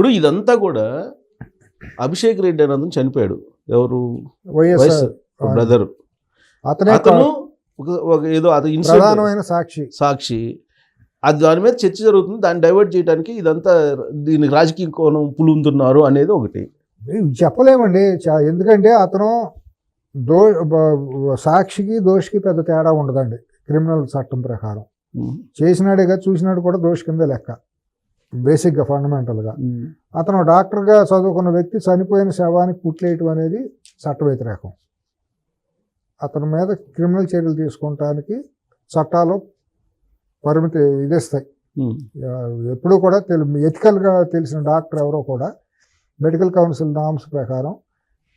ఇప్పుడు ఇదంతా కూడా అభిషేక్ రెడ్డి అన్నది చనిపోయాడు. ఎవరు? Y S brother. అతనే అతను ఒక- ఏదో అది ప్రధానమైన సాక్షి. సాక్షి. అది దాని మీద చర్చ జరుగుతుంది. దాన్ని డైవర్ట్ చేయడానికి ఇదంతా దీనికి రాజకీయ కోణం పులుందున్నారు అనేది ఒకటి. చెప్పలేమండి. ఎందుకంటే అతను దో సాక్షికి దోషికి పెద్ద తేడా ఉండదండి. క్రిమినల్ చట్టం ప్రకారం. చేసినాడుగా చూసినాడు కూడా దోషి కింద లెక్క. బేసిక్గా ఫండమెంటల్గా. అతను డాక్టర్గా చదువుకున్న వ్యక్తి చనిపోయిన శవానికి పుట్లేయటం అనేది చట్ట వ్యతిరేకం అతని మీద క్రిమినల్ చర్యలు తీసుకుంటానికి చట్టాలు పరిమితి ఇదిస్తాయి. ఉమ్. ఎప్పుడూ కూడా తెలి ఎథికల్గా తెలిసిన డాక్టర్ ఎవరో కూడా మెడికల్ కౌన్సిల్ నామ్స్ ప్రకారం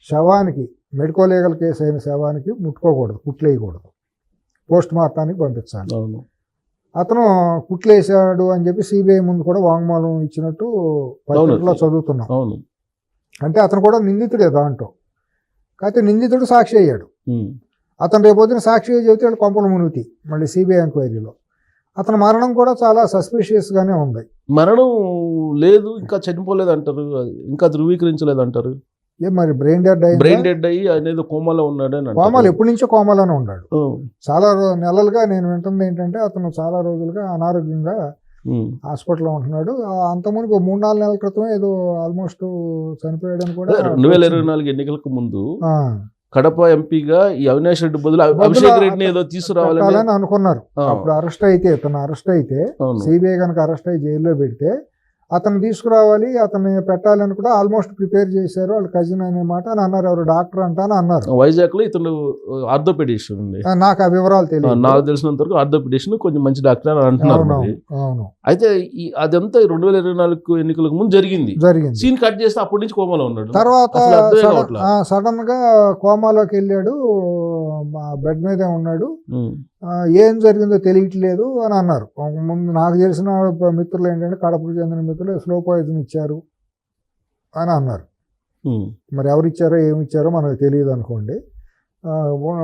శవానికి మెడికో లీగల్ కేసు అయిన శవానికి ముట్టుకోకూడదు కుట్లేయకూడదు పోస్ట్ మార్టానికి పంపించాలి. అతను కుట్లేసాడు అని చెప్పి సిబిఐ ముందు కూడా వాంగ్మూలం ఇచ్చినట్టు పత్రికలో చదువుతున్నాం. అంటే అతను కూడా నిందితుడే దాంట్లో. కాకపోతే నిందితుడు సాక్షి అయ్యాడు. అతను రేపొద్దున సాక్షిగా చెబితే వాళ్ళు కొంపలు మునుగుతాయి మళ్ళీ సిబిఐ ఎంక్వైరీలో. అతని మరణం కూడా చాలా సస్పిషియస్గానే ఉంది. మరణం లేదు ఇంకా చనిపోలేదు అంటారు ఇంకా ధృవీకరించలేదు అంటారు మరి బ్రెయిన్ డెడ్ బ్రెయిన్ అయింది డెడ్ అయ్యి అనేది కోమాలో ఉన్నాడు అని. కోమాలు ఎప్పటి నుంచో కోమాలోనే ఉన్నాడు. చాలా నెలలుగా నేను వింటుంది ఏంటంటే అతను చాలా రోజులుగా అనారోగ్యంగా. హాస్పిటల్లో ఉంటున్నాడు. అంతకుముందు మూడు నాలుగు నెలల క్రితం ఏదో ఆల్మోస్ట్ చనిపోయాడని కూడా రెండు వేల ఇరవై నాలుగు ఎన్నికలకు ముందు కడప ఎంపీగా ఈ అవినాష్ రెడ్డి బదులు అభి- బదులు అభిషేక్ రెడ్డిని ఏదో తీసుకురావాలని అనుకున్నారు. అప్పుడు అరెస్ట్ అయితే ఇతను అరెస్ట్ అయితే సిబిఐ కనుక అరెస్ట్ అయ్యి జైల్లో పెడితే అతను తీసుకురావాలి అతన్ని పెట్టాలని కూడా ఆల్మోస్ట్ ప్రిపేర్ చేశారు. వాళ్ళ కజిన్ అనే మాట అని అన్నారు. ఎవరు డాక్టర్ అంట అని అన్నారు. వైజాగ్లో ఇతను ఆర్థోపెడిషన్ ఉంది. నాకు ఆ వివరాలు తెలియదు. నాకు తెలిసినంత వరకు ఆర్థోపెడిషన్ కొంచెం మంచి డాక్టర్ అని అంటున్నారు అవును అయితే ఈ అదంతా రెండు వేల ఇరవై నాలుగు ఎన్నికలకు ముందు జరిగింది. జరిగింది. సీన్ కట్ చేస్తే అప్పటి నుంచి కోమాలో ఉన్నాడు. తర్వాత. సడన్గా కోమాలోకి వెళ్ళాడు బెడ్ మీదే ఉన్నాడు. ఏం జరిగిందో తెలియట్లేదు అని అన్నారు. నాకు తెలిసిన మిత్రులు ఏంటంటే కడపకు చెందిన మిత్రులు స్లో పాయిజన్ ఇచ్చారు అని అన్నారు. మరి ఎవరు ఇచ్చారో ఏమి ఇచ్చారో మనకు తెలియదు అనుకోండి.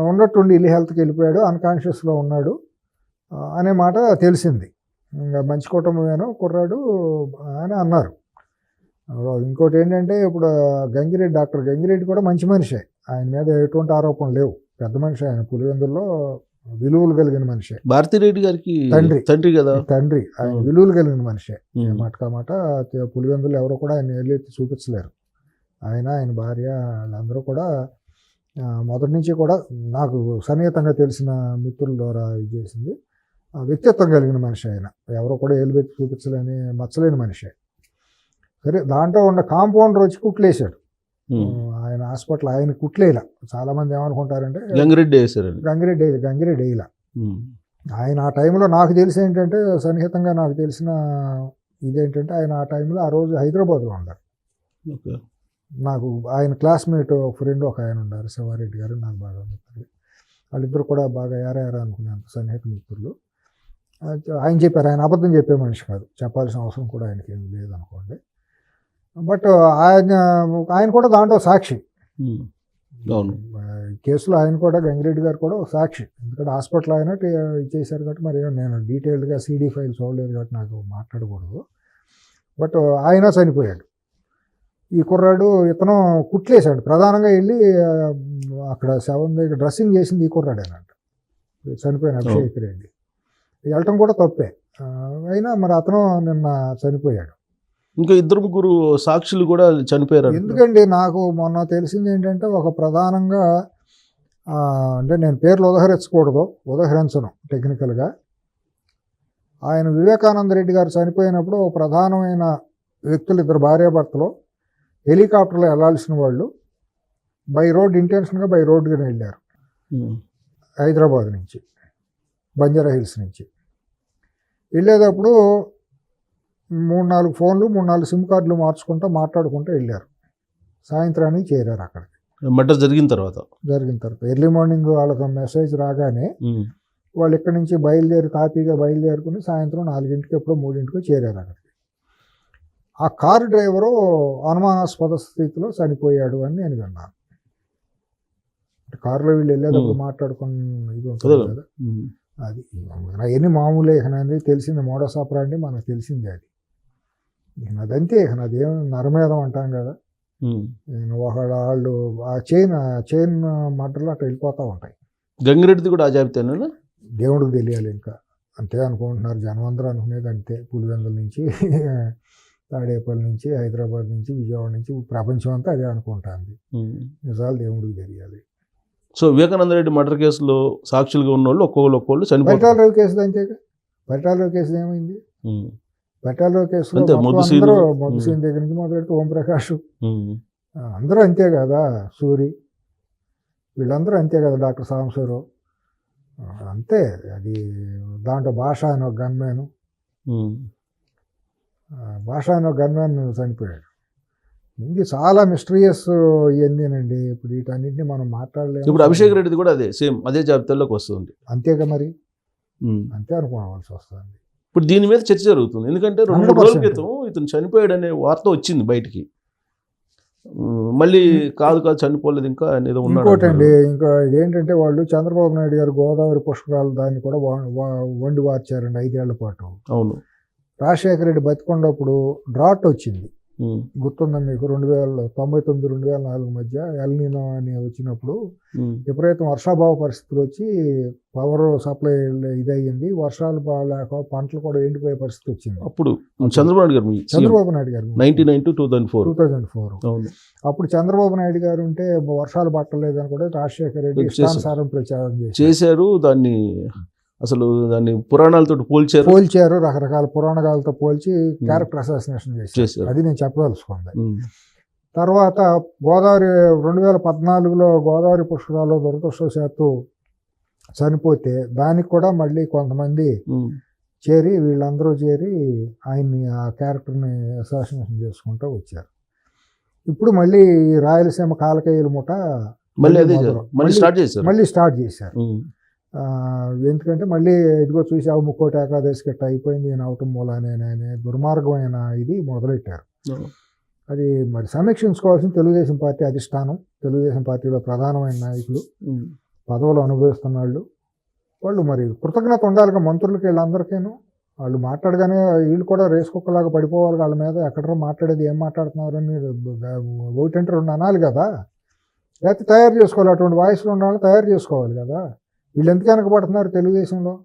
ఉన్నట్టుండి ఇల్లు హెల్త్కి వెళ్ళిపోయాడు అన్కాన్షియస్లో ఉన్నాడు అనే మాట తెలిసింది. ఇంకా మంచి కుటుంబమేనో కుర్రాడు అని అన్నారు. ఇంకోటి ఏంటంటే ఇప్పుడు గంగిరెడ్డి డాక్టర్ గంగిరెడ్డి కూడా మంచి మనిషే. ఆయన మీద ఎటువంటి ఆరోపణలు లేవు. పెద్ద మనిషి ఆయన పులివెందుల్లో విలువలు కలిగిన మనిషే. భారతిరెడ్డి గారికి తండ్రి. తండ్రి కదా? తండ్రి. ఆయన. విలువలు కలిగిన మనిషే. మాటకా మాట పులివెందులు ఎవరు కూడా ఆయన ఏళ్ళెత్తి చూపించలేరు. ఆయన ఆయన భార్య వాళ్ళందరూ కూడా మొదటి నుంచి కూడా నాకు సన్నిహితంగా తెలిసిన మిత్రుల ద్వారా ఇది చేసింది. ఆ, వ్యక్తిత్వం కలిగిన మనిషి ఆయన. ఎవరో కూడా ఏలుబెత్తి చూపించలేని మచ్చలేని మనిషి. సరే దాంట్లో ఉన్న కాంపౌండర్ వచ్చి కుట్లేశాడు. హాస్పిటల్ ఆయన కుట్లేలా. చాలా మంది ఏమనుకుంటారంటే గంగిరెడ్డి వేసారండి గంగిరెడ్డి గంగిరెడ్డి వేయలా. ఆయన ఆ టైంలో నాకు తెలిసి ఏంటంటే సన్నిహితంగా నాకు తెలిసిన ఇదేంటంటే ఆయన ఆ టైంలో ఆ రోజు హైదరాబాద్లో ఉన్నారు. నాకు ఆయన క్లాస్మేట్ ఒక ఫ్రెండ్ ఒక ఆయన ఉన్నారు శివారెడ్డి గారు నాకు బాగా మిత్రులు. వాళ్ళిద్దరు కూడా బాగా ఏరా ఏరా అనుకునేంత సన్నిహిత మిత్రులు. ఆయన చెప్పారు ఆయన అబద్ధం చెప్పే మనిషి కాదు. చెప్పాల్సిన అవసరం కూడా ఆయనకి ఏం లేదనుకోండి. బట్ ఆయన ఆయన కూడా దాంట్లో సాక్షి. కేసులో ఆయన కూడా గంగిరెడ్డి గారు కూడా ఒక సాక్షి. ఎందుకంటే హాస్పిటల్ ఆయన ఇచ్చేశారు కాబట్టి మరి ఏమో నేను డీటెయిల్డ్గా సీడీ ఫైల్ చూడలేదు కాబట్టి నాకు మాట్లాడకూడదు. బట్ ఆయన చనిపోయాడు. ఈ కుర్రాడు ఇతను కుట్లేశాడు. ప్రధానంగా వెళ్ళి అక్కడ శవం దగ్గర డ్రెస్సింగ్ చేసింది ఈ కుర్రాడేనంట. చనిపోయిన అభిషేక్ రెడ్డి. వెళ్ళటం కూడా తప్పే. అయినా మరి అతను నిన్న చనిపోయాడు. ఇంకా ఇద్దరు ముగ్గురు సాక్షులు కూడా చనిపోయారు ఎందుకండి నాకు మొన్న తెలిసింది ఏంటంటే ఒక ప్రధానంగా అంటే నేను పేర్లు ఉదహరించకూడదు ఉదహరించను టెక్నికల్గా. ఆయన వివేకానంద రెడ్డి గారు చనిపోయినప్పుడు ఒక ప్రధానమైన వ్యక్తులు ఇద్దరు భార్యాభర్తలు హెలికాప్టర్లో వెళ్ళాల్సిన వాళ్ళు బై రోడ్ ఇంటెన్షన్గా బై రోడ్డుగా వెళ్ళారు. హైదరాబాద్ నుంచి బంజారా హిల్స్ నుంచి. వెళ్ళేటప్పుడు మూడు నాలుగు ఫోన్లు మూడు నాలుగు సిమ్ కార్డులు మార్చుకుంటూ మాట్లాడుకుంటూ వెళ్ళారు సాయంత్రానికి చేరారు అక్కడికి మర్డర్ జరిగిన తర్వాత జరిగిన తర్వాత ఎర్లీ మార్నింగ్ వాళ్ళకి మెసేజ్ రాగానే. వాళ్ళు ఇక్కడి నుంచి బయలుదేరి తాపీగా బయలుదేరుకుని సాయంత్రం నాలుగింటికి ఎప్పుడో మూడింటికి చేరారు అక్కడికి ఆ కారు డ్రైవరు అనుమానాస్పద స్థితిలో చనిపోయాడు అని నేను విన్నాను అంటే కారులో వీళ్ళు వెళ్ళేటప్పుడు Hmm. మాట్లాడుకుని ఇది ఉంటుంది. కదా. అది అవన్నీ మామూలే అనేది తెలిసింది మోడస్ ఆపరాండి మనకు తెలిసింది అది ఇక నాదంతే ఇక నాదేం నరమేధం అంటాం కదా. నేను ఒకళ్ళ వాళ్ళు ఆ చైన్ ఆ చైన్ మడ్డలు అట్లా వెళ్ళిపోతూ ఉంటాయి. గంగిరెడ్డిది కూడా ఆ జాబితానేనా దేవుడికి తెలియాలి ఇంకా. అంతే అనుకుంటున్నారు. జనం అందరూ అనుకునేది అంతే. పులివెందుల నుంచి తాడేపల్లి నుంచి హైదరాబాద్ నుంచి విజయవాడ నుంచి ప్రపంచం అంతా అదే అనుకుంటుంది. నిజాలు దేవుడికి తెలియాలి. సో వివేకానంద రెడ్డి మర్డర్ కేసులో సాక్షులుగా ఉన్న వాళ్ళు ఒక్కొక్కరు ఒక్కొక్కళ్ళు పరిటాల చనిపోతారు. రవి కేసు అంతేగా? పరిటాల రవి కేసు ఏమైంది? రవి కేసులో. అందరూ దగ్గర నుంచి మొదలెడితే ఓంప్రకాష్. అందరూ అంతే కదా సూరి. వీళ్ళందరూ అంతే కదా డాక్టర్ సాంబశివరావు ఆ, అంతే అది దాంట్లో భాష అని ఒక గన్మ్యాన్. ఉమ్. భాష అని ఒక గన్మ్యాన్ చనిపోయాడు. ఇది చాలా మిస్టీరియస్ ఇవన్నీనండి ఇప్పుడు వీటన్నిటిని మనం మాట్లాడలేము. ఇప్పుడు అభిషేక్ రెడ్డిది కూడా అదే సేమ్ అదే జాబితాలోకి వస్తుంది. అంతేగా మరి. అంతే అనుకోవాల్సి వస్తుంది. ఇప్పుడు దీని మీద చర్చ జరుగుతుంది. ఎందుకంటే రెండు మూడు 100%. రోజుల క్రితం ఇతను చనిపోయాడనే వార్త వచ్చింది బయటికి. మళ్ళీ కాదు కాదు చనిపోలేదు ఇంకా ఏదో ఉన్నాడు ఇంకోటండి ఇంకా ఇదేంటంటే వాళ్ళు చంద్రబాబు నాయుడు గారు గోదావరి పుష్కరాలు దాన్ని కూడా వండి వార్చారండి ఐదేళ్ళ పాటు. అవును. రాజశేఖర రెడ్డి బతికొండప్పుడు డ్రాట్ వచ్చింది. గుర్తుందా మీకు? రెండు వేల తొంభై తొమ్మిది రెండు వేల నాలుగు మధ్య ఎల్నీనో అని వచ్చినప్పుడు విపరీతం వర్షాభావ పరిస్థితులు వచ్చి పవర్ సప్లై ఇదయ్యింది. వర్షాలు బాగాలేక పంటలు కూడా ఎండిపోయే పరిస్థితి వచ్చింది. అప్పుడు చంద్రబాబు నాయుడు గారు చంద్రబాబు నాయుడు గారు. Ninety nine two thousand four. Two thousand four. అవును. అప్పుడు చంద్రబాబు నాయుడు గారు ఉంటే వర్షాలు పట్టలేదని కూడా రాజశేఖర రెడ్డి ప్రచారం చేశారు. చేశారు దాన్ని అసలు దాన్ని పురాణాలతో పోల్చారు. పోల్చారు రకరకాల పురాణాలతో పోల్చి క్యారెక్టర్ అసాసినేషన్ చేశారు. అది నేను చెప్పదలుచుకుంది. తర్వాత గోదావరి రెండు వేల పద్నాలుగులో గోదావరి పుష్కరాల్లో దురదృష్టవశాత్తు చనిపోతే దానికి కూడా మళ్ళీ కొంతమంది చేరి వీళ్ళందరూ చేరి ఆయన్ని ఆ క్యారెక్టర్ని అసాసినేషన్ చేసుకుంటూ వచ్చారు. ఇప్పుడు మళ్ళీ రాయలసీమ కాలకేయుల ముఠ మళ్ళీ. మళ్ళీ స్టార్ట్ చేశారు. మళ్ళీ స్టార్ట్ చేశారు. ఎందుకంటే మళ్ళీ ఇదిగో చూసావు ముక్కోటి ఏకాదశి గట్ట అయిపోయింది ఈయన అవటం మూలానే అనే దుర్మార్గమైన ఇది మొదలెట్టారు. అది మరి సమీక్షించుకోవాల్సిన తెలుగుదేశం పార్టీ అధిష్టానం తెలుగుదేశం పార్టీలో ప్రధానమైన నాయకులు పదవులు అనుభవిస్తున్న వాళ్ళు వాళ్ళు మరి కృతజ్ఞత ఉండాలిగా మంత్రులకి వీళ్ళందరికీను. వాళ్ళు మాట్లాడగానే వీళ్ళు కూడా రేసు కుక్కలాగా పడిపోవాలి వాళ్ళ మీద. ఎక్కడో మాట్లాడేది ఏం మాట్లాడుతున్నారని ఒకటంటే రెండు అనాలి కదా. లేకపోతే తయారు చేసుకోవాలి అటువంటి వాయిస్లో వాళ్ళు తయారు చేసుకోవాలి కదా. వీళ్ళు ఎందుకు వెనకబడుతున్నారు తెలుగుదేశంలో?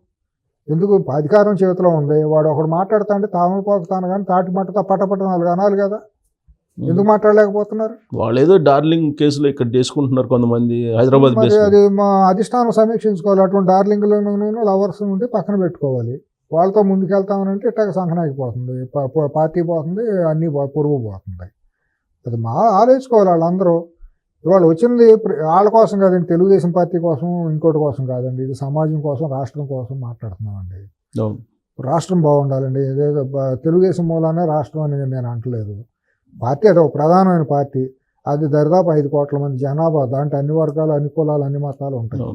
ఎందుకు అధికారం చేతిలో ఉంది? వాడు ఒకడు మాట్లాడుతా అంటే తామలపాకు తాను కానీ తాటి మట్టతో పట్టపట్ట నాలుగు అనాలి కదా. ఎందుకు మాట్లాడలేకపోతున్నారు? వాళ్ళు ఏదో డార్లింగ్ కేసులో ఇక్కడ చేసుకుంటున్నారు కొంతమంది హైదరాబాద్ అది మా అధిష్టానం సమీక్షించుకోవాలి. అటువంటి డార్లింగ్లను లవర్స్ ఉంటే పక్కన పెట్టుకోవాలి. వాళ్ళతో ముందుకెళ్తామనంటే ఇట్టాగ ప- ప- పార్టీ పోతుంది అన్నీ పొరుగు పోతుంది. అది మా ఆలోచించుకోవాలి వాళ్ళందరూ. ఇవాళ వచ్చింది వాళ్ళ కోసం కాదండి తెలుగుదేశం పార్టీ కోసం ఇంకోటి కోసం కాదండి. ఇది సమాజం కోసం రాష్ట్రం కోసం మాట్లాడుతున్నామండి. రాష్ట్రం బాగుండాలండి. తెలుగుదేశం మూలానే రాష్ట్రం అని నేను అంటలేదు పార్టీ అది ఒక ప్రధానమైన పార్టీ. అది దరిదాపు ఐదు కోట్ల మంది జనాభా దాంట్లో అన్ని వర్గాలు అన్ని కులాలు అన్ని మతాలు ఉంటాయి.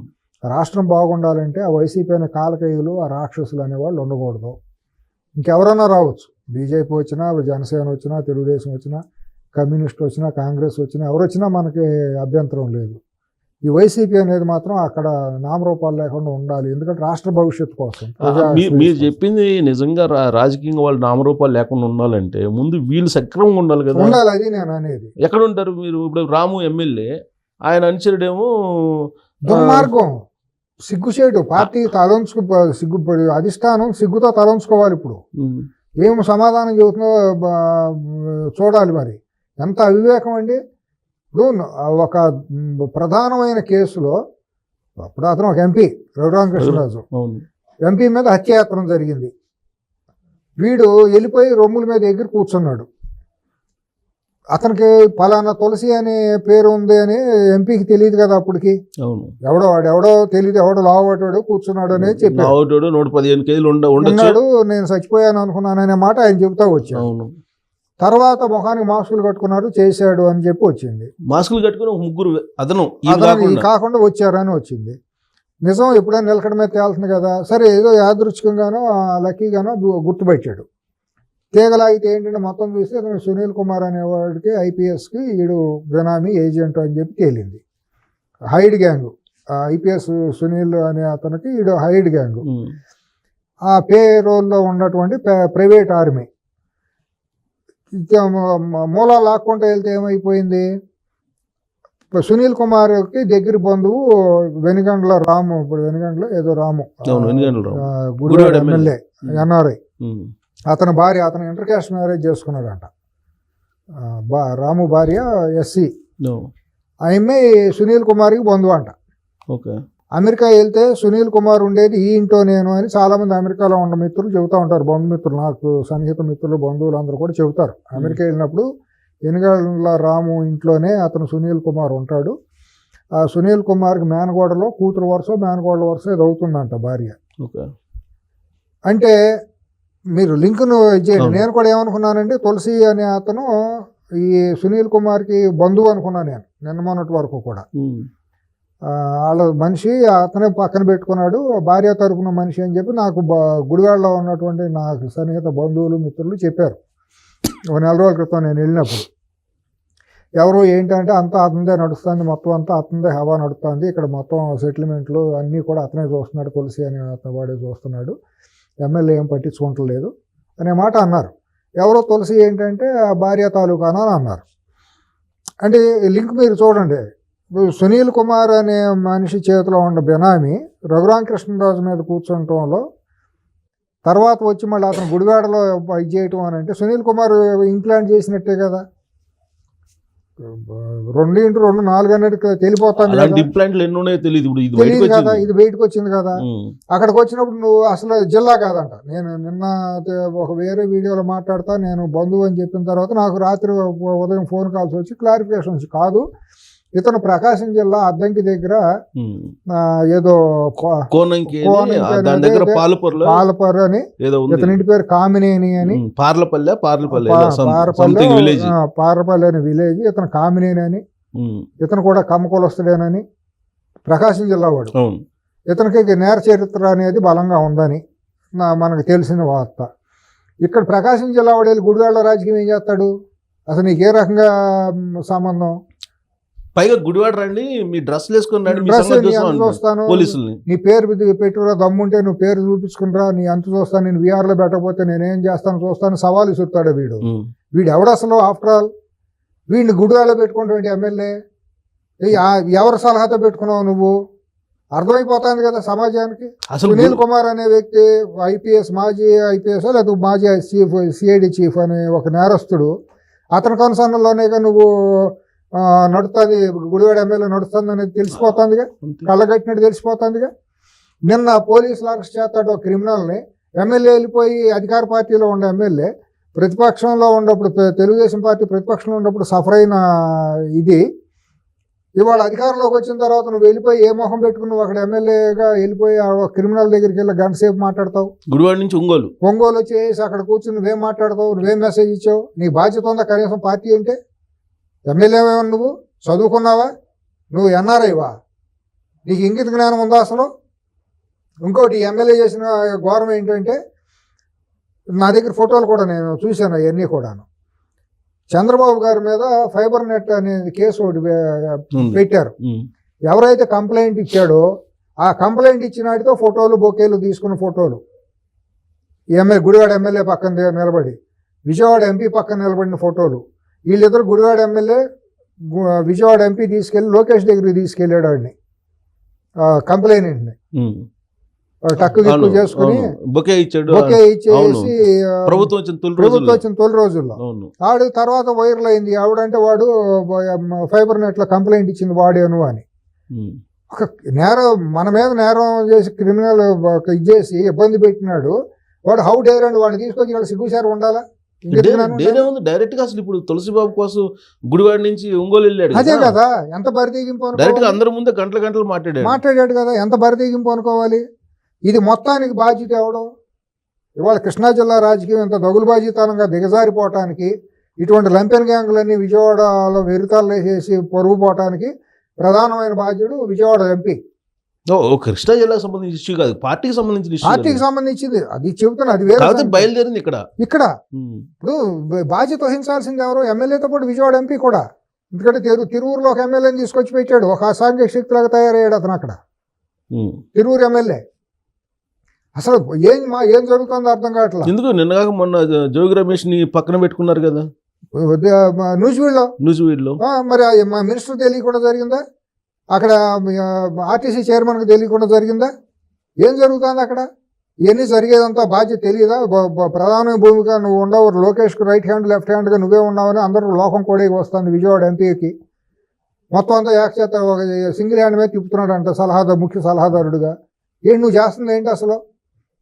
రాష్ట్రం బాగుండాలంటే ఆ వైసీపీ అనే కాలకేయులు ఆ రాక్షసులు అనేవాళ్ళు ఉండకూడదు. ఇంకెవరైనా రావచ్చు. బీజేపీ వచ్చినా జనసేన వచ్చినా తెలుగుదేశం వచ్చినా కమ్యూనిస్ట్ వచ్చినా కాంగ్రెస్ వచ్చినా ఎవరు వచ్చినా మనకి అభ్యంతరం లేదు. ఈ వైసీపీ అనేది మాత్రం అక్కడ నామరూపాలు లేకుండా ఉండాలి. ఎందుకంటే రాష్ట్ర భవిష్యత్తు కోసం మీరు. చెప్పింది నిజంగా రాజకీయంగా వాళ్ళు నామరూపాలు లేకుండా ఉండాలంటే ముందు వీళ్ళు సక్రమంగా ఉండాలి కదా. ఉండాలి అది నేను అనేది. ఎక్కడ ఉంటారు మీరు? ఇప్పుడు రాము ఎమ్మెల్యే ఆయన అనుచరుడేమో దుర్మార్గం సిగ్గుచేటు పార్టీ తలంచుకు సిగ్గు అధిష్టానం సిగ్గుతో తలంచుకోవాలి ఇప్పుడు. ఏం సమాధానం చెబుతుందో చూడాలి మరి. ఎంత అవివేకం అండి? ఇప్పుడు ఒక ప్రధానమైన కేసులో అప్పుడు అతను ఒక ఎంపీ రఘురామకృష్ణరాజు. ఎంపీ మీద హత్యాయత్నం జరిగింది. వీడు వెళ్ళిపోయి రొమ్ముల మీద ఎగిరి కూర్చున్నాడు. అతనికి పలానా తులసి అనే పేరు ఉంది అని ఎంపీకి తెలియదు కదా అప్పటికి. ఎవడో వాడు ఎవడో తెలియదు ఎవడో లావటాడు కూర్చున్నాడు అనేది చెప్పాడు. నూట పదిహేను కేజీలు ఉన్నాడు నేను చచ్చిపోయాను అనుకున్నాను అనే మాట ఆయన చెబుతా వచ్చాడు. అవును. తర్వాత ముఖానికి మాస్కులు కట్టుకున్నాడు చేశాడు అని చెప్పి వచ్చింది. మాస్కులు కట్టుకుని ముగ్గురు అదనం అతను కాకుండా. వచ్చారని వచ్చింది. నిజం ఎప్పుడైనా నిలకడ మీద తేలుతుంది కదా. సరే ఏదో యాదృచ్ఛికంగానో లక్కీగానో గుర్తుపెట్టాడు. తీగలాగితే ఏంటంటే మొత్తం చూస్తే అతను సునీల్ కుమార్ అనేవాడికి ఐపీఎస్కి ఈడు బినామీ ఏజెంట్ అని చెప్పి తేలింది. Hide gang. ఐపీఎస్ సునీల్ అనే అతనికి ఈడు హైడ్ గ్యాంగ్. ఆ పే రోల్లో ఉన్నటువంటి ప్ర- ప్రైవేట్ ఆర్మీ. మూల లాక్కుంటూ వెళ్తే ఏమైపోయింది? సునీల్ కుమార్కి దగ్గర బంధువు వెనుగండ్ల రాము ఇప్పుడు వెనుగండ్ల ఏదో రాము. గుడివాడ ఎమ్మెల్యే. ఎన్ఆర్ఐ. అతని భార్య అతను ఇంటర్ క్యాస్ట్ మ్యారేజ్ చేసుకున్నాడంట. బా రాము భార్య ఎస్సీ. No. ఆ అమ్మాయి సునీల్ కుమార్కి బంధువు అంట. ఓకే. అమెరికా వెళ్తే సునీల్ కుమార్ ఉండేది ఈ ఇంటో నేను అని చాలా మంది అమెరికాలో ఉన్న మిత్రులు చెబుతూ ఉంటారు. బంధుమిత్రులు నాకు సన్నిహిత మిత్రులు బంధువులు అందరూ కూడా చెబుతారు. అమెరికా వెళ్ళినప్పుడు ఎనుగండ్ల రాము ఇంట్లోనే అతను సునీల్ కుమార్ ఉంటాడు. ఆ సునీల్ కుమార్కి మేనగోడలో కూతురు వరుస మేనగోడల వరుస ఇది అవుతుందంట భార్య. ఓకే. అంటే మీరు లింక్ను ఇచ్చేయండి అవును. నేను కూడా ఏమనుకున్నానంటే తులసి అనే అతను ఈ సునీల్ కుమార్కి బంధువు అనుకున్నాను నేను నిన్న మొన్నటి వరకు కూడా. వాళ్ళ మనిషి అతనే పక్కన పెట్టుకున్నాడు భార్య తరపున మనిషి అని చెప్పి నాకు బ- గుడివాడలో ఉన్నటువంటి నాకు సన్నిహిత బంధువులు మిత్రులు చెప్పారు. ఒక నెల రోజుల క్రితం నేను వెళ్ళినప్పుడు. ఎవరు ఏంటంటే అంతా అతనిదే నడుస్తుంది మొత్తం అంతా అతనిదే హవా నడుస్తుంది ఇక్కడ మొత్తం సెటిల్మెంట్లు అన్నీ కూడా అతనే చూస్తున్నాడు తులసి అని అతను వాడే చూస్తున్నాడు. ఎమ్మెల్యే ఏం పట్టించుకుంటలేదు అనే మాట అన్నారు. ఎవరో తులసి ఏంటంటే ఆ భార్య తాలూకానా? అన్నారు. అంటే లింక్ మీరు చూడండి. సునీల్ కుమార్ అనే మనిషి చేతిలో ఉన్న బినామీ రఘురామకృష్ణరాజు మీద కూర్చుంటంలో తర్వాత వచ్చి మళ్ళీ అతను గుడివాడలో ఇది చేయటం అని అంటే సునీల్ కుమార్ ఇంప్లాంట్ చేసినట్టే కదా. రెండు ఇంటూ రెండు నాలుగు అన్నట్టు తెలిపోతాను అలాంటి కదా ఇంప్లాంట్లు ఎన్ని ఉన్నాయో తెలియదు ఇప్పుడు ఇది బయటకు తెలియదు కదా వచ్చింది. ఇది బయటకు వచ్చింది కదా. అక్కడికి వచ్చినప్పుడు నువ్వు అసలు జిల్లా కాదంట. నేను నిన్న ఒక వేరే వీడియోలో మాట్లాడతా నేను బంధువు అని చెప్పిన తర్వాత నాకు రాత్రి ఉదయం ఫోన్ కాల్స్ వచ్చి క్లారిఫికేషన్ వచ్చి కాదు. ఇతను ప్రకాశం జిల్లా అద్దంకి దగ్గర ఏదో కోనంకి దాని దగ్గర పాలపూర్లో అని ఇతని ఇంటి పేరు కామినేని అని. పార్లపల్లె పార్లపల్లె పా- ఏదో some- పారపల్లి something village. ఆ, పారపల్లి అనే విలేజ్ ఇతను కామినేని అని. ఇతను కూడా కమ్మకులస్తుడేనని. ప్రకాశం జిల్లా వాడు. ఇతనికి నేర చరిత్ర అనేది బలంగా ఉందని మనకు తెలిసిన వార్త. ఇక్కడ ప్రకాశం జిల్లా వాడు వెళ్ళి గుడివాళ్ళ రాజకీయం ఏం చేస్తాడు? అసలు నీకు ఏ రకంగా సంబంధం? పైగా గుడివాడ రండి మీ డ్రెస్ వేసుకొని రండి మీ డ్రెస్ సంగతి నీ చూస్తాం. చూస్తాను పోలీసుల్ని. నీ పేరు పెట్టి- పెట్టుకురా దమ్ముంటే నువ్వు పేరు చూపించుకునిరా నీ అంత చూస్తాను నేను వీఆర్లో పెట్టకపోతే నేనేం చేస్తాను చూస్తాను సవాలు ఇస్తాడు వీడు. ఉమ్. వీడు ఎవడు అసలు ఆఫ్టర్ ఆల్ వీడిని గుడివాళ్ళలో పెట్టుకున్నటువంటి ఎమ్మెల్యే ఆ- ఎవరి సలహాతో పెట్టుకున్నావు నువ్వు? అర్థమైపోతుంది కదా సమాజానికి. అసలు సునీల్ కుమార్ అనే వ్యక్తి ఐపీఎస్ మాజీ ఐపీఎస్ లేదా మాజీ చీఫ్ సిఐడి చీఫ్ అనే ఒక నేరస్తుడు. అతని కనుసన్నల్లోనే నువ్వు ఆ, నడుస్తుంది గుడివాడ ఎమ్మెల్యే నడుస్తుంది అనేది తెలిసిపోతుందిగా. కళ్ళగట్టినట్టు తెలిసిపోతుందిగా. నిన్న పోలీసులు అరెస్ట్ చేస్తాడు ఒక క్రిమినల్ని ఎమ్మెల్యే వెళ్ళిపోయి అధికార పార్టీలో ఉండే ఎమ్మెల్యే ప్రతిపక్షంలో ఉన్నప్పుడు తెలుగుదేశం పార్టీ ప్రతిపక్షంలో ఉన్నప్పుడు సఫర్ అయిన ఇది. ఇవాళ అధికారంలోకి వచ్చిన తర్వాత నువ్వు వెళ్ళిపోయి ఏ మొహం పెట్టుకుని నువ్వు అక్కడ ఎమ్మెల్యేగా వెళ్ళిపోయి క్రిమినల్ దగ్గరికి వెళ్ళి గంట సేపు మాట్లాడతావు? గుడివాడ నుంచి ఒంగోలు. ఒంగోలు వచ్చేసి అక్కడ కూర్చుని నువ్వేం మాట్లాడతావు? నువ్వేం మెసేజ్ ఇచ్చావు? నీ బాధ్యత ఉందా? కనీసం పార్టీ అంటే ఎమ్మెల్యే ఏమన్నా నువ్వు? చదువుకున్నావా? నువ్వు ఎన్ఆర్ఐవా నీకు ఇంగిత జ్ఞానం ఉందా అసలు? ఇంకోటి ఎమ్మెల్యే చేసిన ఘోరం ఏంటంటే నా దగ్గర ఫోటోలు కూడా నేను చూశాను అవన్నీ కూడాను. చంద్రబాబు గారి మీద ఫైబర్ నెట్ అనేది కేసు ఒకటి. పెట్టారు. ఎవరైతే కంప్లైంట్ ఇచ్చాడో ఆ కంప్లైంట్ ఇచ్చినాటితో ఫోటోలు బొకేలు తీసుకున్న ఫోటోలు. ఎమ్మెల్యే గుడివాడ ఎమ్మెల్యే పక్కన నిలబడి విజయవాడ ఎంపీ పక్కన నిలబడిన ఫోటోలు. వీళ్ళిద్దరు గుడివాడ ఎమ్మెల్యే విజయవాడ ఎంపీ తీసుకెళ్ళి లోకేష్ దగ్గరికి తీసుకెళ్ళాడు వాడిని. కంప్లైంట్ని. టక్కు గిక్కు చేసుకుని అవును. బొకే ఇచ్చాడు. బొకే ఇచ్చేసి ప్రభుత్వం వచ్చిన తొలి ప్రభుత్వం రోజుల్లో వచ్చిన తొలి రోజుల్లో. అవును. ఆడు తర్వాత వైరల్ అయింది. ఆవిడంటే వాడు ఫైబర్ నెట్లో కంప్లైంట్ ఇచ్చింది వాడేను అని. ఒక నేరం మన మీద నేరం చేసి క్రిమినల్ ఇది చేసి ఇబ్బంది పెట్టినాడు. వాడు హౌ డేర్ అండి వాడిని తీసుకొచ్చి ఇక్కడ సిగ్గుసారి ఉండాలా? డేనే? ఉంది. డైరెక్ట్గా అసలు ఇప్పుడు తులసి బాబు కోసం గుడివాడ నుంచి ఒంగోలు వెళ్ళాడు అదే కదా. ఎంత బరితెగింపు డైరెక్ట్గా అందరి ముందే గంటల గంటలు మాట్లాడాడు. మాట్లాడాడు కదా ఎంత బరితెగింపు అనుకోవాలి? ఇది మొత్తానికి బాధ్యత ఎవడు? ఇవాళ కృష్ణా జిల్లా రాజకీయం ఇంత దగులుబాజీతనంగా దిగజారిపోవటానికి ఇటువంటి లంపెన్ గ్యాంగులన్నీ విజయవాడలో వెరుతాలు వేసేసి పొరుగు పోవటానికి ప్రధానమైన బాధ్యుడు విజయవాడ ఎంపీ. ఓ, కృష్ణా జిల్లాకు సంబంధించిన ఇష్యూ కాదు. పార్టీకి సంబంధించిన ఇష్యూ పార్టీకి సంబంధించింది. అది చెబుతున్నా అది వేరే. బయలుదేరింది ఇక్కడ. ఇక్కడ. ఇప్పుడు బాధ్యత వహించాల్సింది ఎవరు? ఎమ్మెల్యేతో పాటు విజయవాడ ఎంపీ కూడా. ఎందుకంటే తిరు తిరువురులో ఒక ఎమ్మెల్యేని తీసుకొచ్చి పెట్టాడు. ఒక అసాంఘిక శక్తిలాగా తయారయ్యాడు అతను అక్కడ. తిరువురు ఎమ్మెల్యే. అసలు ఏం మా ఏం జరుగుతుందో అర్థం కావట్లా? ఎందుకు? నిన్నగాక మొన్న జోగి రమేష్ని పక్కన పెట్టుకున్నారు కదా. న్యూజివీడ్లో న్యూజివీడ్లో మరి ఆ మా మినిస్టర్ తెలియకుండా జరిగిందా? అక్కడ ఆర్టీసీ చైర్మన్కి తెలియకుండా జరిగిందా? ఏం జరుగుతుంది అక్కడ? ఇవన్నీ జరిగేదంతా బాధ్యత తెలియదా ప్రధాన భూమిక నువ్వు ఉండవు లోకేష్కి రైట్ హ్యాండ్ లెఫ్ట్ హ్యాండ్గా నువ్వే ఉన్నావని అందరూ లోకం కూడా వస్తుంది విజయవాడ ఎంపీకి. మొత్తం అంతా ఏకచేత ఒక సింగిల్ హ్యాండ్ మీద తిప్పుతున్నాడంట సలహాదారు ముఖ్య సలహాదారుడుగా. ఏంటి నువ్వు చేస్తుంది ఏంటి అసలు?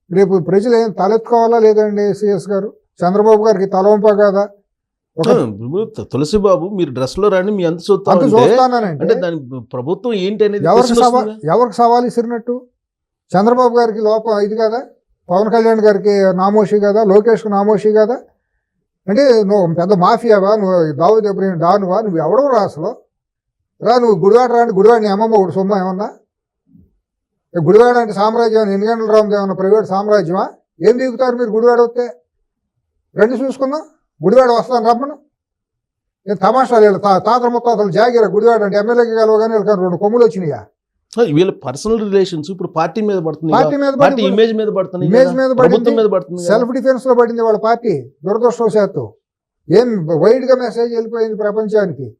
రేపు ప్రజలు ఏం తలెత్తుకోవాలా లేదండి సిఎస్ గారు? చంద్రబాబు గారికి తలవంప కదా? తులసి బాబు మీరు డ్రెస్లో రాని మీ అంత అంటే దాని ప్రభుత్వం ఏంటి అనేది ఎవరికి సవాల్ వస్తుందా? ఎవరికి సవాల్ ఇసిరినట్టు? చంద్రబాబు గారికి లోపం ఇది కదా? పవన్ కళ్యాణ్ గారికి నామోషి కదా? లోకేష్కి నామోషి కదా? అంటే నువ్వు పెద్ద మాఫియావా? నువ్వు దావు దెబ్బ డానువా? నువ్వు ఎవడవు రా అసలు. రా నువ్వు గుడివాడ రాండి గుడివాడ నీ అమ్మమ్మ ఒకటి సొమ్మ ఏమన్నా? గుడివాడ అంటే సామ్రాజ్యం ఎన్ని గంటల ప్రైవేట్ సామ్రాజ్యమా? ఏం దిగుతారు మీరు గుడివాడ వస్తే? రండి చూసుకుందాం. గుడివాడ వస్తాను రమ్మను. ఏ తమాషాలు వీళ్ళు తా తాతల ముత్తాతలు జాగిర గుడివాడ అంటే ఎమ్మెల్యేకి కలవగానే వీళ్ళకి రెండు కొమ్ములు వచ్చినాయా? వీళ్ళ పర్సనల్ రిలేషన్స్ ఇప్పుడు పార్టీ మీద పడుతుంది పార్టీ మీద పార్టీ ఇమేజ్ మీద పడుతుంది ఇమేజ్ మీద పడుతుంది. సెల్ఫ్ డిఫెన్స్లో పడింది వాళ్ళ పార్టీ. దురదృష్టవశాత్తు. ఏం వైడ్గా మెసేజ్ వెళ్ళిపోయింది ప్రపంచానికి.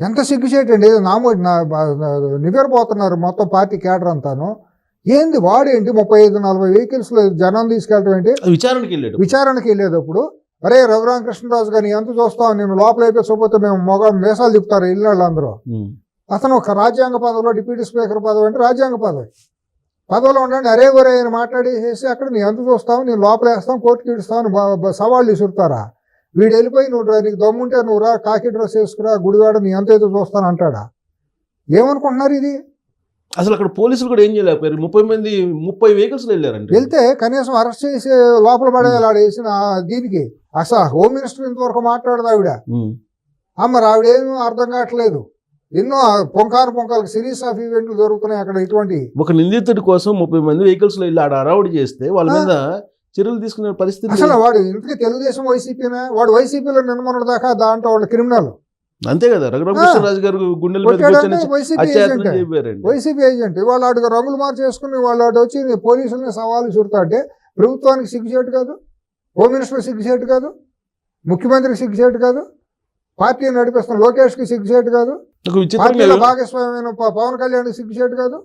ఎంత సిగ్గుచేటండి ఏదో నామో నా- బా- నా- నివ్వెరపోతున్నారు మొత్తం పార్టీ కేడర్ అంతాను. ఏంది వాడేంటి ముప్పై ఐదు నలభై వెహికల్స్లో జనం తీసుకెళ్ళటం ఏంటి? విచారణకి వెళ్ళాడు. విచారణకి వెళ్ళేటప్పుడు అరే రఘురామకృష్ణరాజు గారిని ఎంత చూస్తావు నేను లోపల అయిపోతే మేము మొగ మేసాలు తిప్పుతారు ఉమ్. అతను ఒక రాజ్యాంగ పదవిలో డిప్యూటీ స్పీకర్ పదవి అంటే రాజ్యాంగ పదవి. పదవిలో ఉండండి అరే ఒరే అని మాట్లాడేసేసి అక్కడ నీ ఎంత చూస్తావు నేను లోపల వేస్తాం కోర్టుకి ఇడుస్తావు సవాళ్ళు విసురుతారా? వీడు వెళ్ళిపోయి నువ్వు నీకు దమ్ముంటే నువ్వు రా కాకి డ్రెస్ వేసుకురా గుడివాడ నీ ఎంత అయితే చూస్తాను అంటాడా? ఏమనుకుంటున్నారు ఇది? అసలు అక్కడ పోలీసులు కూడా ఏం చేయలేకపోయారు? ముప్పై మంది ముప్పై వెహికల్స్ వెళ్ళారండి వెళ్తే కనీసం అరెస్ట్ చేసి లోపల ఆ దీనికి. అసలు హోమ్ మినిస్టర్ ఇంతవరకు మాట్లాడదు ఆవిడ. మరి ఆవిడేమీ అర్థం కావట్లేదు. ఎన్నో పొంకారు పొంకాలకు సిరీస్ ఆఫ్ ఈవెంట్లు జరుగుతున్నాయి అక్కడ ఇటువంటి. ఒక నిందితుడి కోసం ముప్పై మంది వెహికల్స్లో వెళ్ళి ఆడ చేస్తే వాళ్ళ మీద చర్యలు తీసుకునే పరిస్థితి అసలు వాడు ఇంతకీ తెలుగుదేశం వైసీపీనే? వాడు వైసీపీలో నిన్నమొన్నటి దాకా దాంట్లో వాళ్ళు క్రిమినల్. అంతే కదా రఘురామకృష్ణరాజు గారు గుండెల వైసీపీ ఏజెంట్. వాళ్ళు అటు రంగులు మార్చేసుకుని వాళ్ళు వచ్చి పోలీసుల్ని సవాలు చుడతా అంటే ప్రభుత్వానికి సిగ్గుచేటు కాదు. హోమ్ మినిస్టర్ సిగ్గుచేటు కాదు. ముఖ్యమంత్రికి సిగ్గుచేటు కాదు. పార్టీని నడిపిస్తున్న లోకేష్కి సిగ్గుచేటు కాదు. పార్టీలో భాగస్వామ్యమైన పవన్ కళ్యాణ్కి సిగ్గుచేటు కాదు.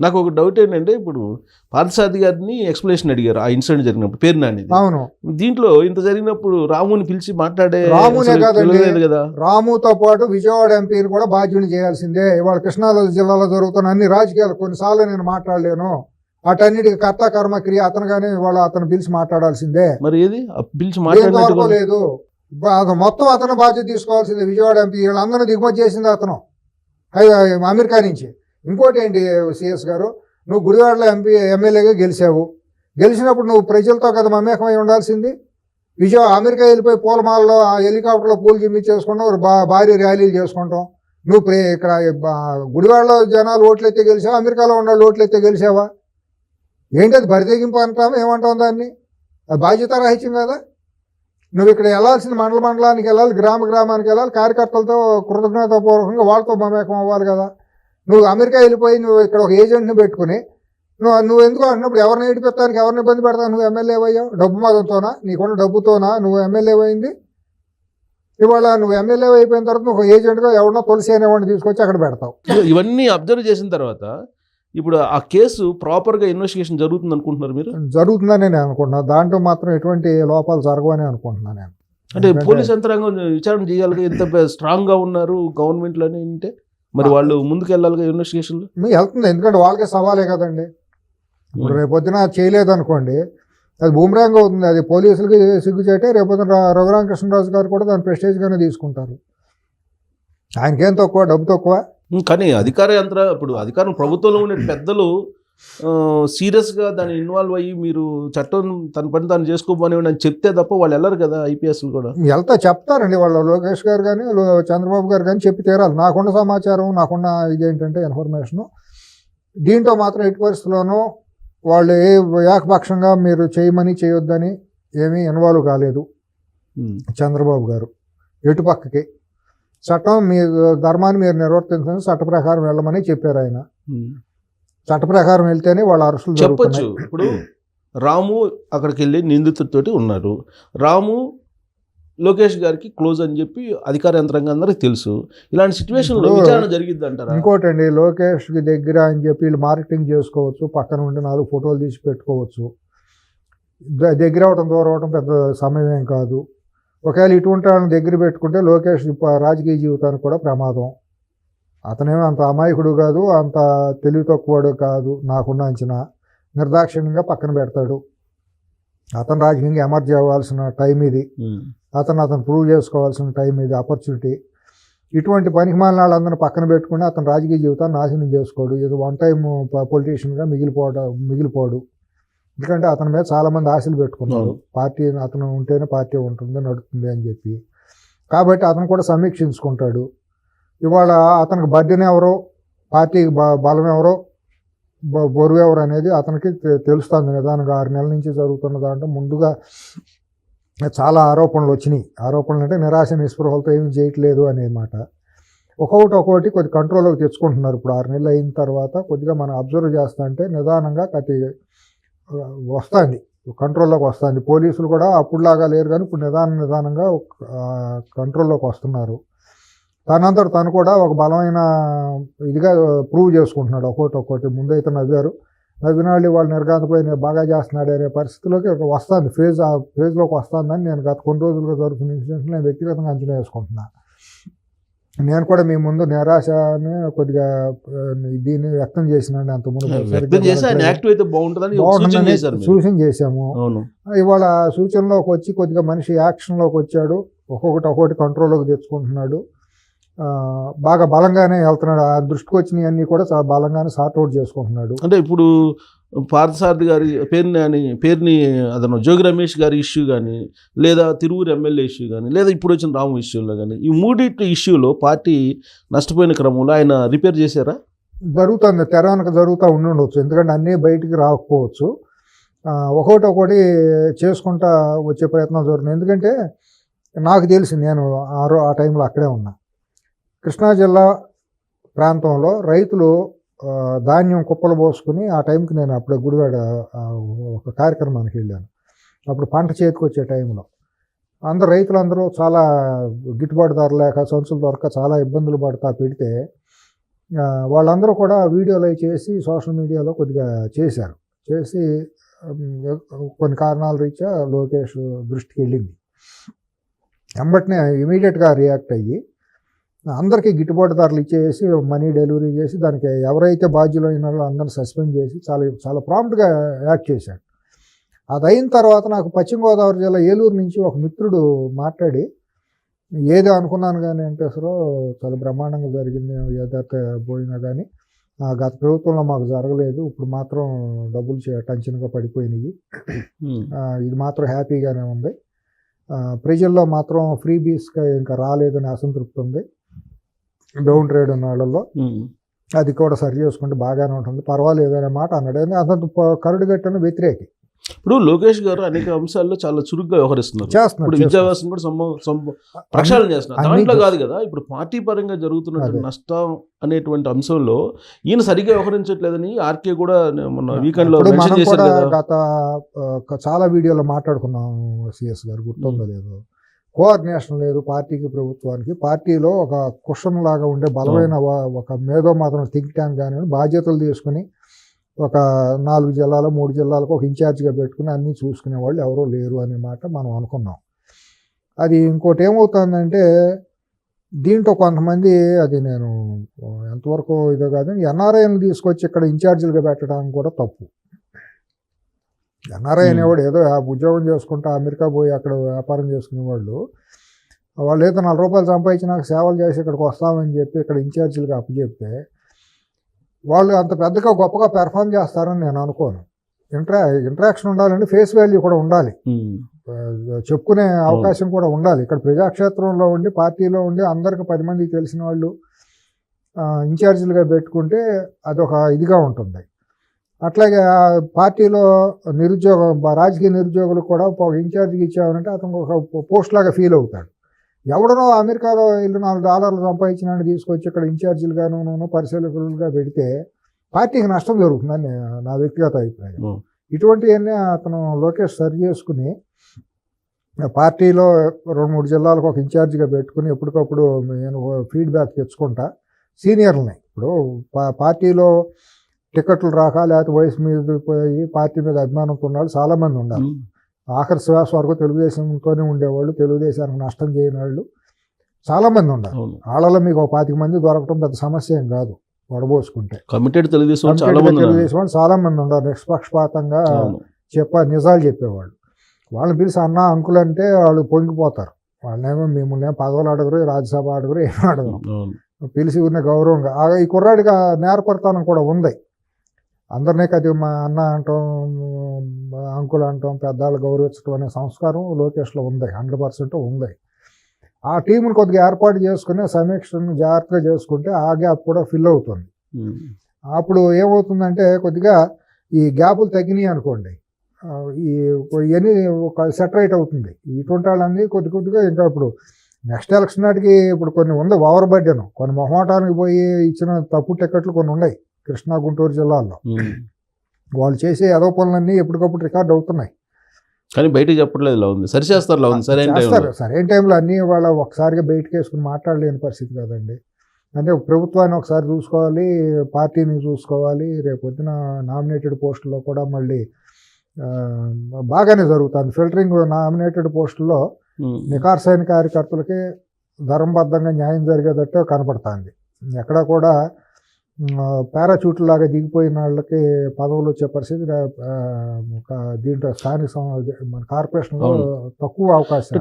నాకు ఒక డౌట్ ఏంటంటే ఇప్పుడు పార్థసారథి గారిని ఎక్స్ప్లెనేషన్ అడిగారు ఆ ఇన్సిడెంట్ జరిగినప్పుడు పేరు నానిది. అవును. దీంట్లో ఇంత జరిగినప్పుడు రాముని పిలిచి మాట్లాడే రామునే కాదండి. కదా. రాముతో పాటు విజయవాడ ఎంపీని కూడా బాధ్యుని చేయాల్సిందే. ఇవాళ కృష్ణా జిల్లాలో జరుగుతున్న అన్ని రాజకీయాలు కొన్నిసార్లు నేను మాట్లాడలేను. వాటన్నిటికి కర్త కర్మ క్రియ అతనుగానే ఇవాళ అతను పిలిచి మాట్లాడాల్సిందే. మరి ఏది? పిలిచి లేదు. మొత్తం అతను బాధ్యత తీసుకోవాల్సిందే. విజయవాడ ఎంపీ వీళ్ళందరినీ దిగుమతి చేసింది అతను. అమెరికా నుంచి. ఇంకోటి ఏంటి సిఎస్ గారు? నువ్వు గుడివాడలో ఎంపీ ఎమ్మెల్యేగా గెలిచావు. గెలిచినప్పుడు నువ్వు ప్రజలతో కదా మమేకమై ఉండాల్సింది. విజయ అమెరికా వెళ్ళిపోయి పూలమాలలో ఆ హెలికాప్టర్లో పూలు జిమ్మి చేసుకుంటాం బా భారీ ర్యాలీలు చేసుకుంటాం. నువ్వు ఇక్కడ గుడివాడలో జనాలు ఓట్లు ఎత్తే గెలిచావా? అమెరికాలో ఉన్న వాళ్ళు ఓట్లు ఎత్తే గెలిచావా? ఏంటి అది బరితెగింపు అంటాం? ఏమంటాం దాన్ని? అది బాధ్యత రాహిత్యం కదా. నువ్వు ఇక్కడ వెళ్ళాల్సిన మండల మండలానికి వెళ్ళాలి గ్రామ గ్రామానికి వెళ్ళాలి కార్యకర్తలతో కృతజ్ఞతాపూర్వకంగా వాళ్ళతో మమేకం అవ్వాలి కదా. నువ్వు అమెరికా వెళ్ళిపోయి నువ్వు ఇక్కడ ఒక ఏజెంట్ని పెట్టుకుని నువ్వు నువ్వు ఎందుకు అంటున్నప్పుడు ఎవరిని ఏడిపెత్తానికి ఎవరిని ఇబ్బంది పెడతావు? నువ్వు ఎమ్మెల్యే అయ్యావు. డబ్బు మతంతోనా నీకున్న డబ్బుతోనా? నువ్వు ఎమ్మెల్యే అయింది. ఇవాళ నువ్వు ఎమ్మెల్యే అయిపోయిన తర్వాత నువ్వు ఏజెంట్గా ఎవరినో తులసి అనేవాడిని తీసుకొచ్చి అక్కడ పెడతావు. ఇవన్నీ అబ్జర్వ్ చేసిన తర్వాత ఇప్పుడు ఆ కేసు ప్రాపర్గా ఇన్వెస్టిగేషన్ జరుగుతుంది అనుకుంటున్నారు మీరు? జరుగుతుందని నేను అనుకుంటున్నాను దాంట్లో మాత్రం ఎటువంటి లోపాలు జరగవని అనుకుంటున్నాను నేను. అంటే పోలీస్ యంత్రాంగం విచారణ చేయాలి ఎంత స్ట్రాంగ్గా ఉన్నారు గవర్నమెంట్లోని అంటే? మరి వాళ్ళు ముందుకు వెళ్ళాలి ఇన్వెస్టిగేషన్లో మీ వెళ్తుంది. ఎందుకంటే వాళ్ళకే సవాలే కదండి. ఇప్పుడు రేపొద్దున చేయలేదు అనుకోండి అది బూమరాంగ్ అవుతుంది. అది పోలీసులకి సిగ్గుచేటే రేపొద్దున ర- రఘురామకృష్ణరాజు గారు కూడా దాని ప్రెస్టేజ్గానే తీసుకుంటారు. ఆయనకేం తక్కువ? డబ్బు తక్కువ? కానీ అధికార యంత్ర ఇప్పుడు అధికారం ప్రభుత్వంలో ఉండే పెద్దలు సీరియస్గా దాన్ని ఇన్వాల్వ్ అయ్యి మీరు చట్టం తన పని తాను చేసుకోబోనివ్వండి అని చెప్తే తప్ప వాళ్ళు వెళ్ళరు కదా ఐపీఎస్ కూడా. వెళ్తా చెప్తారండి వాళ్ళ లోకేష్ గారు కానీ చంద్రబాబు గారు కానీ చెప్పి తీరాలి. నాకున్న సమాచారం నాకున్న ఇదేంటంటే ఇన్ఫర్మేషను దీంట్లో మాత్రం ఎట్టి పరిస్థితుల్లోనూ వాళ్ళు ఏ ఏకపక్షంగా మీరు చేయమని చేయొద్దని ఏమీ ఇన్వాల్వ్ కాలేదు. చంద్రబాబు గారు. ఎటు పక్కకి. చట్టం మీ ధర్మాన్ని మీరు నిర్వర్తించండి చట్ట ప్రకారం వెళ్ళమని చెప్పారు ఆయన. చట్ట ప్రకారం వెళ్తేనే వాళ్ళ అరెస్టులు చెప్పొచ్చు. ఇప్పుడు రాము అక్కడికి వెళ్ళి నిందితుడితోటి ఉన్నారు రాము లోకేష్ గారికి క్లోజ్ అని చెప్పి అధికార యంత్రాంగం అందరికి తెలుసు. ఇలాంటి సిచ్యువేషన్లో విచారణ జరిగిద్ది అంటారా ఇంకోటండి లోకేష్ దగ్గర అని చెప్పి వీళ్ళు మార్కెటింగ్ చేసుకోవచ్చు పక్కన ఉండి నాలుగు ఫోటోలు తీసి పెట్టుకోవచ్చు. దగ్గర అవటం దూరం అవటం పెద్ద సమయం ఏం కాదు. ఒకవేళ ఇటువంటి వాళ్ళని దగ్గర పెట్టుకుంటే లోకేష్ రాజకీయ జీవితానికి కూడా ప్రమాదం. అతనేమో అంత అమాయకుడు కాదు అంత తెలివి తక్కువడు కాదు నాకున్న అంచనా. నిర్దాక్షిణ్యంగా పక్కన పెడతాడు. అతను రాజకీయంగా ఎమర్జీ అవ్వాల్సిన టైం ఇది. అతను అతను ప్రూవ్ చేసుకోవాల్సిన టైం ఇది ఆపర్చునిటీ. ఇటువంటి పనికి మాలిన వాళ్ళందరిని పక్కన పెట్టుకుని అతను రాజకీయ జీవితాన్ని నాశనం చేసుకోడు. ఇది వన్ టైం పొలిటీషియన్గా మిగిలిపోవడం మిగిలిపోడు. ఎందుకంటే అతని మీద చాలామంది ఆశలు పెట్టుకున్నారు. పార్టీ అతను ఉంటేనే పార్టీ ఉంటుంది నడుస్తుంది అని చెప్పి. కాబట్టి అతను కూడా సమీక్షించుకుంటాడు. ఇవాళ అతనికి బర్డెన్ ఎవరో పార్టీకి బలం ఎవరో బ- బరువు ఎవరు అనేది అతనికి తెలుస్తుంది. నిదానంగా ఆరు నెలల నుంచి జరుగుతున్న దాంట్లో ముందుగా చాలా ఆరోపణలు వచ్చినాయి. ఆరోపణలు అంటే నిరాశ నిస్పృహలతో ఏమి చేయట్లేదు అనేమాట ఒక్కొక్కటి ఒక్కొక్కటి కొద్ది కంట్రోల్లోకి తెచ్చుకుంటున్నారు. ఇప్పుడు ఆరు నెలలు అయిన తర్వాత కొద్దిగా మనం అబ్జర్వ్ చేస్తా అంటే నిదానంగా కతి వస్తుంది కంట్రోల్లోకి వస్తుంది పోలీసులు కూడా అప్పుడులాగా లేరు కానీ ఇప్పుడు నిదానం నిదానంగా కంట్రోల్లోకి వస్తున్నారు. తనంతట తను కూడా ఒక బలమైన ఇదిగా ప్రూవ్ చేసుకుంటున్నాడు. ఒక్కోటి ఒక్కోటి ముందైతే నవ్వారు. నవ్విన వాళ్ళు వాళ్ళు నిర్గాంతపోయి నేను బాగా చేస్తున్నాడు అనే పరిస్థితిలోకి ఒక వస్తుంది ఫేజ్ ఆ ఫేజ్లోకి వస్తుందని నేను గత కొన్ని రోజులుగా జరుగుతున్న ఇన్సిడెంట్స్ నేను వ్యక్తిగతంగా అంచనా వేసుకుంటున్నాను. నేను కూడా మీ ముందు నిరాశని కొద్దిగా దీన్ని వ్యక్తం చేసినాను అంత ముందు. సూచన చేశాము. ఇవాళ సూచనలోకి వచ్చి కొద్దిగా మనిషి యాక్షన్లోకి వచ్చాడు. ఒక్కొక్కటి ఒక్కొక్కటి కంట్రోల్లోకి తెచ్చుకుంటున్నాడు. బాగా బలంగానే వెళ్తున్నాడు. ఆ దృష్టికి వచ్చినవన్నీ కూడా చాలా బలంగానే సార్ట్ అవుట్ చేసుకుంటున్నాడు. అంటే ఇప్పుడు పార్థసారథి గారి పేరుని అని పేరుని అతను జోగి రమేష్ గారి ఇష్యూ కానీ లేదా తిరువురు ఎమ్మెల్యే ఇష్యూ కానీ లేదా ఇప్పుడు వచ్చిన రాము ఇష్యూలో కానీ ఈ మూడింటి ఇష్యూలో పార్టీ నష్టపోయిన క్రమంలో ఆయన రిపేర్ చేశారా? జరుగుతుంది. తెర వెనక జరుగుతూ ఉండవచ్చు ఎందుకంటే అన్నీ బయటికి రాకపోవచ్చు. ఒకటి ఒకటి చేసుకుంటా వచ్చే ప్రయత్నం జరుగుతుంది. ఎందుకంటే నాకు తెలిసి నేను ఆ రో ఆ టైంలో అక్కడే ఉన్నా. కృష్ణా జిల్లా ప్రాంతంలో రైతులు ధాన్యం కుప్పలు పోసుకుని ఆ టైంకి నేను అప్పుడే గుడివాడ ఒక కార్యక్రమానికి వెళ్ళాను. అప్పుడు పంట చేతికి వచ్చే టైంలో. అందరు రైతులందరూ చాలా గిట్టుబాటు ధర లేక సంచులు దొరక చాలా ఇబ్బందులు పడతా పెడితే వాళ్ళందరూ కూడా వీడియోలు అవి చేసి సోషల్ మీడియాలో కొద్దిగా చేశారు. చేసి కొన్ని కారణాల రీత్యా లోకేష్ దృష్టికి వెళ్ళింది. వెంబటనే ఇమీడియట్గా రియాక్ట్ అయ్యి అందరికీ గిట్టుబాటు ధరలు ఇచ్చేసి మనీ డెలివరీ చేసి దానికి ఎవరైతే బాధ్యులు అయిన వాళ్ళు అందరిని సస్పెండ్ చేసి చాలా చాలా ప్రాంప్ట్గా యాక్ట్ చేశాడు. అది అయిన తర్వాత నాకు పశ్చిమ గోదావరి జిల్లా ఏలూరు నుంచి ఒక మిత్రుడు మాట్లాడి ఏదో అనుకున్నాను కానీ వెంకటేశ్వరరావు చాలా బ్రహ్మాండంగా జరిగింది ఏదైతే పోయినా కానీ గత ప్రభుత్వంలో మాకు జరగలేదు ఇప్పుడు మాత్రం డబ్బులు టంచన్గా పడిపోయినాయి. ఇది మాత్రం హ్యాపీగానే ఉంది. ప్రజల్లో మాత్రం ఫ్రీ బీస్గా ఇంకా రాలేదని అసంతృప్తి ఉంది. డౌన్ ట్రేడ్ ఉన్న వాళ్ళల్లో ఉమ్. అది కూడా సరి చేసుకుంటే బాగానే ఉంటుంది పర్వాలేదు అనే మాట అన్నాడు అతను ప- కరుడు గట్టను వ్యతిరేకి ఇప్పుడు లోకేష్ గారు అనేక అంశాల్లో చాలా చురుగ్గా వ్యవహరిస్తున్నారు ఇప్పుడు చేస్తున్నాడు. విద్యాభ్యాసం కూడా ప్రక్షాళన చేస్తున్నారు దాంట్లో. కాదు కదా ఇప్పుడు పార్టీ పరంగా జరుగుతున్నటువంటి. నష్టం అనేటువంటి అంశంలో ఈయన సరిగ్గా వ్యవహరించట్లేదని ఆర్కే కూడా మొన్న వీకెండ్లో గత చాలా వీడియోలో మాట్లాడుకున్నాం సిఎస్ గారు గుర్తుందో లేదు కోఆర్డినేషన్ లేదు పార్టీకి ప్రభుత్వానికి. పార్టీలో ఒక కుషన్ లాగా ఉండే బలమైన ఒక మేధో మాత్రం థింక్ ట్యాంక్ కానీ బాధ్యతలు తీసుకుని ఒక నాలుగు జిల్లాలు మూడు జిల్లాలకు ఒక ఇన్ఛార్జిగా పెట్టుకుని అన్నీ చూసుకునే వాళ్ళు ఎవరో లేరు అనే మాట మనం అనుకున్నాం. అది ఇంకోటి ఏమవుతుందంటే దీంట్లో కొంతమంది అది నేను ఎంతవరకు ఇదో కాదు ఎన్ఆర్ఐని తీసుకొచ్చి ఇక్కడ ఇన్ఛార్జీలుగా పెట్టడం కూడా తప్పు. ఎన్ఆర్ఐ. అనేవాడు ఏదో ఆ ఉద్యోగం చేసుకుంటా అమెరికా పోయి అక్కడ వ్యాపారం చేసుకునే వాళ్ళు ఏదో నాలుగు రూపాయలు సంపాదించి నాకు సేవలు చేసి ఇక్కడికి వస్తామని చెప్పి ఇక్కడ ఇన్ఛార్జీలుగా అప్పచెప్తే వాళ్ళు అంత పెద్దగా గొప్పగా పెర్ఫామ్ చేస్తారని నేను అనుకోను. ఇంట్రా ఇంట్రాక్షన్ ఉండాలంటే ఫేస్ వాల్యూ కూడా ఉండాలి. చెప్పుకునే అవకాశం కూడా ఉండాలి. ఇక్కడ ప్రజాక్షేత్రంలో ఉండి పార్టీలో ఉండి అందరికి పది మందికి తెలిసిన వాళ్ళు ఇన్ఛార్జీలుగా పెట్టుకుంటే అదొక ఇదిగా ఉంటుంది. అట్లాగే ఆ పార్టీలో నిరుద్యోగ రాజకీయ నిరుద్యోగులకు కూడా ఒక ఇన్ఛార్జికి ఇచ్చామంటే అతను ఒక పోస్ట్ లాగా ఫీల్ అవుతాడు. ఎవడనో అమెరికాలో ఇల్లు నాలుగు డాలర్లు సంపాదించినాన్ని తీసుకొచ్చి ఇక్కడ ఇన్ఛార్జీలుగాను పరిశీలకులుగా పెడితే పార్టీకి నష్టం జరుగుతుందని నా- వ్యక్తిగత అభిప్రాయం. ఇటువంటివన్నీ అతను లోకేష్ సరి చేసుకుని పార్టీలో రెండు మూడు జిల్లాలకు ఒక ఇన్ఛార్జిగా పెట్టుకుని ఎప్పటికప్పుడు నేను ఫీడ్బ్యాక్ తెచ్చుకుంటా. సీనియర్లని ఇప్పుడు పార్టీలో టికెట్లు రాక లేకపోతే వయసు మీద పోయి పార్టీ మీద అభిమానంతో ఉన్నాళ్ళు చాలామంది ఉన్నారు. ఆఖరి శ్వాస వరకు తెలుగుదేశంతోనే ఉండేవాళ్ళు. తెలుగుదేశానికి నష్టం చేయని వాళ్ళు. చాలామంది ఉన్నారు. వాళ్ళలో మీకు ఒక పాతిక మంది దొరకడం పెద్ద సమస్య ఏం కాదు. వడబోసుకుంటే. కమిటెడ్ తెలుగుదేశం. తెలుగుదేశం చాలా మంది ఉన్నారు. నిష్పక్షపాతంగా చెప్ప నిజాలు చెప్పేవాళ్ళు. వాళ్ళని పిలిచి అన్న అంకుల్ అంటే వాళ్ళు పొంగిపోతారు. వాళ్ళనేమో మిమ్మల్ని ఏం పదవులు అడగరు రాజ్యసభ అడగరు ఏం అడగరు పిలిచి ఉన్న గౌరవంగా. ఈ కుర్రాడికి నేర్పడతానం కూడా ఉంది. అందరినీ కది మా అన్న అంటాం అంకుల్ అంటాం పెద్దవాళ్ళు గౌరవించడం అనే సంస్కారం లోకేష్లో ఉంది హండ్రెడ్ పర్సెంట్ ఉంది. ఆ టీంని కొద్దిగా ఏర్పాటు చేసుకుని సమీక్షను జాగ్రత్తగా చేసుకుంటే ఆ గ్యాప్ కూడా ఫిల్ అవుతుంది. అప్పుడు ఏమవుతుందంటే కొద్దిగా ఈ గ్యాపులు తగ్గినాయి అనుకోండి. ఈ ఇవన్నీ ఒక సెటరేట్ అవుతుంది. ఇటువంటి వాళ్ళన్నీ కొద్ది కొద్దిగా ఇంకా ఇప్పుడు నెక్స్ట్ ఎలక్షన్ నాటికి ఇప్పుడు కొన్ని ఉంది ఓవర్ బడ్డెను కొన్ని మొహమాటానికి పోయి ఇచ్చిన తప్పు టికెట్లు కొన్ని ఉన్నాయి. కృష్ణా గుంటూరు జిల్లాల్లో. వాళ్ళు చేసే ఏదో పనులన్నీ ఎప్పటికప్పుడు రికార్డ్ అవుతున్నాయి. కానీ బయటికి చెప్పట్లేదు ఇలా ఉంది. సరి చేస్తారు ఇలా ఉంది. సరైన చేస్తారు. టైంలో. సరైన టైంలో అన్నీ వాళ్ళ ఒకసారిగా బయటకు వేసుకుని మాట్లాడలేని పరిస్థితి కదండి. అంటే ప్రభుత్వాన్ని ఒకసారి చూసుకోవాలి పార్టీని చూసుకోవాలి. రేపు పొద్దున నామినేటెడ్ పోస్టుల్లో కూడా మళ్ళీ బాగానే జరుగుతుంది. ఫిల్టరింగ్ నామినేటెడ్ పోస్టుల్లో. నికార్సైన కార్యకర్తలకి ధర్మబద్ధంగా న్యాయం జరిగేటట్టు కనపడుతుంది. ఎక్కడ కూడా పారాచూట్ లాగా దిగిపోయిన వాళ్ళకి పదవులు వచ్చే పరిస్థితి దీంట్లో స్థానిక మన కార్పొరేషన్లో. తక్కువ అవకాశం